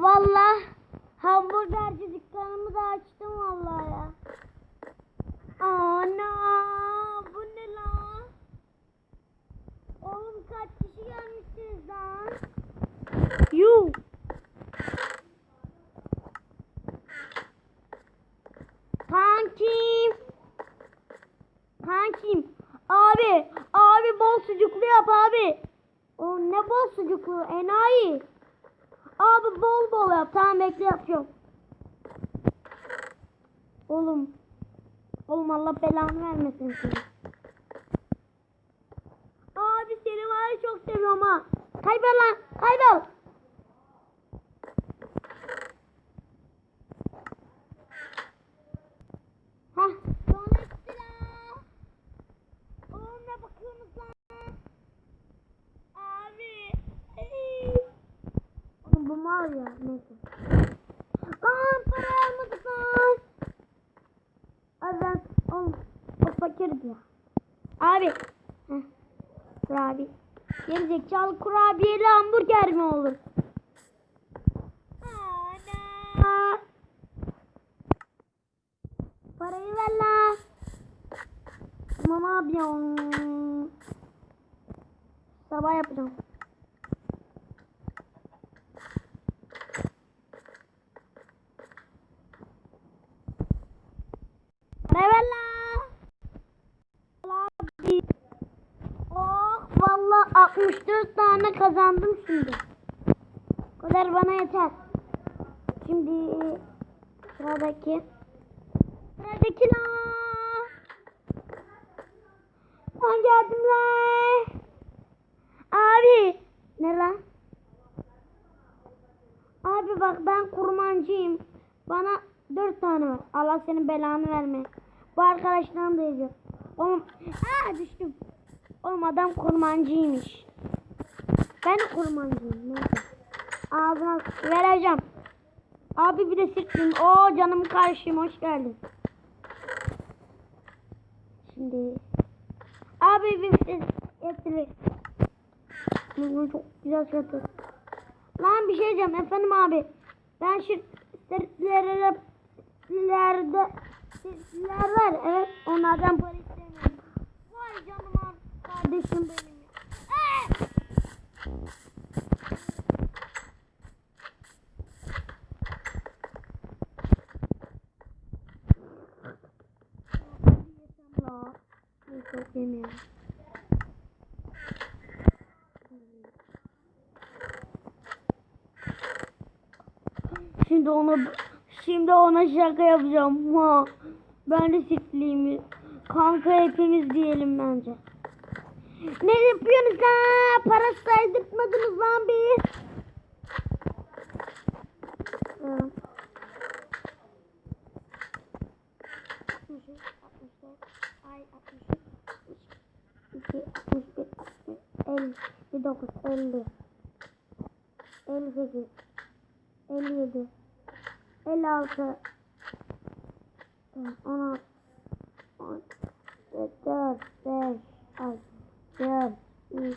valla hamburgerci dükkanımı da açtım valla ya. Ana bu ne lan? Oğlum kaç kişi gelmişsiniz lan? Yuh. Kankim. Kankim. Abi, abi bol sucuklu yap abi. O ne bol sucuklu? Enayi. Abi bol bol yap. Tamam bekle yapıyorum. Oğlum. Oğlum Allah belanı vermesin seni. Abi seni var çok seviyorum ha. Kaybol lan. Kaybol. Heh. Sonra sıra. Oğlum ne bakıyorsunuz lan? Abi. Ey. Oğlum bu mal ya. Neyse. Lan para almadık lan. Abi ben oğlum o fakirdi ya. Abi. Heh. Kurabiye. Gerizekalı kurabiyeli hamburger mi olur? Ana. Parayı ver lan. Tamam abi. Sabah yapacağım. Ne ver lan? Abi. Oh valla 64 tane kazandım şimdi. O kadar bana yeter. Şimdi sıradaki sıradaki lan. Ben geldim lan. Abi. Ne lan? Abi bak ben kurmancıyım. Bana dört tane var. Allah senin belanı verme. Bu arkadaştan da yazıyor. Oğlum. Aa düştüm. Oğlum adam kurmancıymış. Ben kurmancıyım. Neyse. Ağzına vereceğim. Abi bir de sirtliyim. Oo canım karşıyım. Hoş geldin. Şimdi. Abi bir ses getirir. Bunu çok güzel şarkı. Lan bir şey diyeceğim efendim abi. Ben şu sirtlerde sirtlerde sirtler var. Evet onlardan para istemiyorum. Vay canım ar- kardeşim benim ya. Ee! La. Neyse yok yemiyorum. Şimdi ona şimdi ona şaka yapacağım. Ha. Ben de sirtliyim. Kanka hepimiz diyelim bence. Ne yapıyorsunuz lan? Para saydırtmadınız lan biz. Ha. 63, 64, ay 63, 61, 59, 50, 58, 57, 56, 16, 10, 4, 5, ay 4, 3,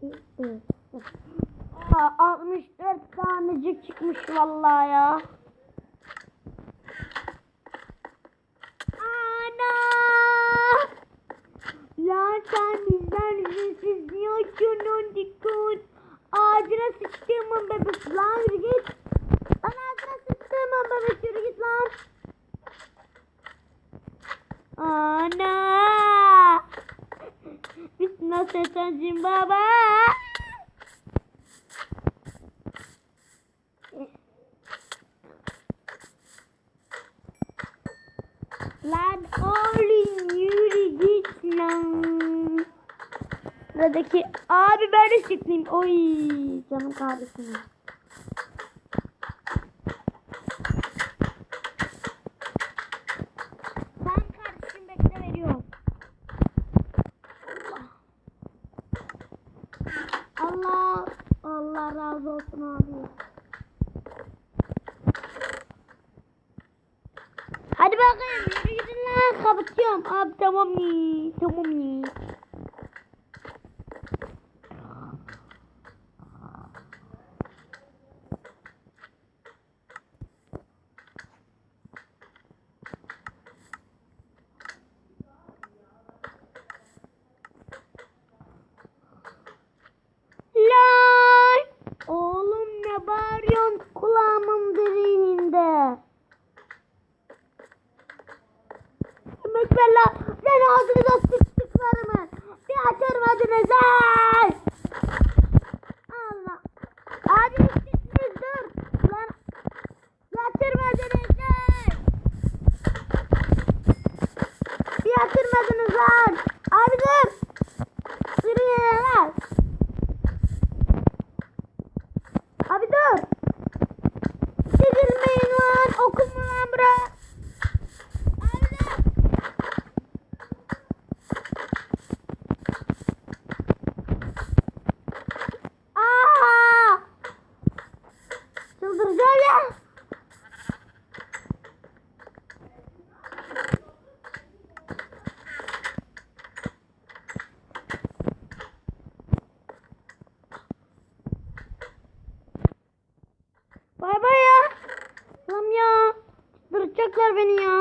2, 1, Aa, 64 tanecik çıkmış vallahi ya. Ana! Lan sen bizden izinsiz niye açıyorsun dikkat? Ağzına sıçtığımın bebek lan yürü git. Lan ağzına sıçtığımın bebek yürü git lan. Ana! Biz nasıl etancım baba? Lan oğlum yürü git lan. Buradaki abi ben de sıklayayım. Oy canım veriyorum. Allah. Allah razı olsun abi. Hadi bakayım yürü gidin lan kapatıyorum. Abi tamam ni tamam ekberler. Ben ağzınıza sıçtıklarımı bir açırmadınız. Ay! Allah. Hadi sıçtınız dur. Lan yatırmadınız. Ay. Bir yatırmadınız lan. Abi dur. Sürüyeler. Abi dur. Çekilmeyin lan. Okun lan bura.